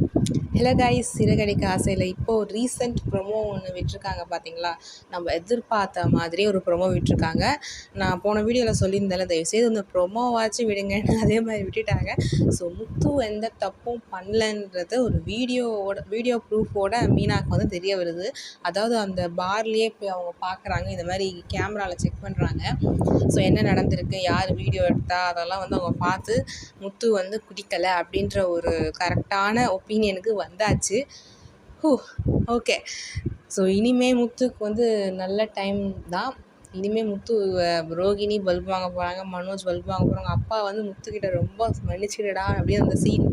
Hello guys Siragadikka ஆசையில் இப்போது recent promo ஒன்று விட்டுருக்காங்க பார்த்தீங்களா நம்ம எதிர்பார்த்த மாதிரி ஒரு ப்ரொமோ விட்டுருக்காங்க. நான் போன வீடியோவில் சொல்லியிருந்தேன்ல தயவுசெய்து அந்த ப்ரொமோவாச்சும் விடுங்கன்னு அதே மாதிரி விட்டுட்டாங்க. ஸோ முத்து எந்த தப்பும் பண்ணலன்றது ஒரு வீடியோவோட வீடியோ ப்ரூஃபோட மீனாக்கு வந்து தெரிய வருது. அதாவது அந்த பார்லேயே போய் அவங்க பார்க்குறாங்க இந்த மாதிரி கேமராவில் செக் பண்ணுறாங்க ஸோ என்ன நடந்திருக்கு? யார் வீடியோ எடுத்தா? அதெல்லாம் வந்து அவங்க பார்த்து முத்து வந்து குடிக்கலை அப்படின்ற ஒரு கரெக்டான ஒப்பீனியனுக்கு வந்தாச்சு. ஹூ ஓகே ஸோ இனிமே முத்துக்கு வந்து நல்ல டைம் தான். இனிமேல் முத்து ரோகிணி பல்ப் வாங்க போகிறாங்க மனோஜ் பல்ப் வாங்க போகிறாங்க அப்பா வந்து முத்துக்கிட்ட ரொம்ப மன்னிச்சுக்கிட்டடா அப்படின்னு அந்த சீன்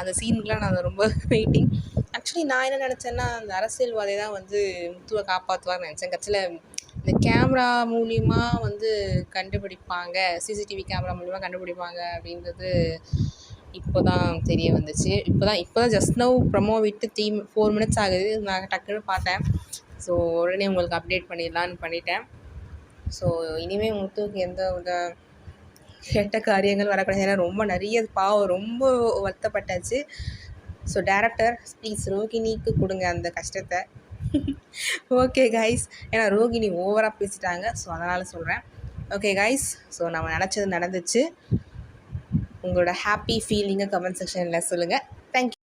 அந்த சீனுக்குலாம் நான் ரொம்ப வெயிட்டிங் ஆக்சுவலி நான் என்ன நினச்சேன்னா அந்த அரசியல்வாதி தான் வந்து முத்துவை காப்பாற்றுவார்னு நினச்சேன். கட்சியில் இந்த கேமரா மூலியமாக வந்து கண்டுபிடிப்பாங்க. சிசிடிவி கேமரா மூலியமாக கண்டுபிடிப்பாங்க அப்படின்றது இப்போ தான் தெரிய வந்துச்சு. இப்போ தான் இப்போ தான் ஜஸ்ட் நவ் ப்ரமோ விட்டு த்ரீ ஃபோர் மினிட்ஸ் ஆகுது. நான் டக்குன்னு பார்த்தேன். ஸோ உடனே உங்களுக்கு அப்டேட் பண்ணிடலான்னு பண்ணிட்டேன். ஸோ இனிமேல் முத்துவுக்கு எந்த வித கெட்ட காரியங்கள் வரக்கூடாது. ஏன்னா ரொம்ப நிறைய பாவம் ரொம்ப வருத்தப்பட்டாச்சு. ஸோ டேரக்டர் ப்ளீஸ் ரோகிணிக்கு கொடுங்க அந்த கஷ்டத்தை. ஓகே கைஸ் ஏன்னா ரோகிணி ஓவராக பேசிட்டாங்க. ஸோ அதனால் சொல்கிறேன் ஓகே கைஸ் ஸோ நம்ம நினச்சது நடந்துச்சு. உங்களோட ஹாப்பி ஃபீலிங்கை கமெண்ட் செக்ஷனில் சொல்லுங்கள் தேங்க்யூ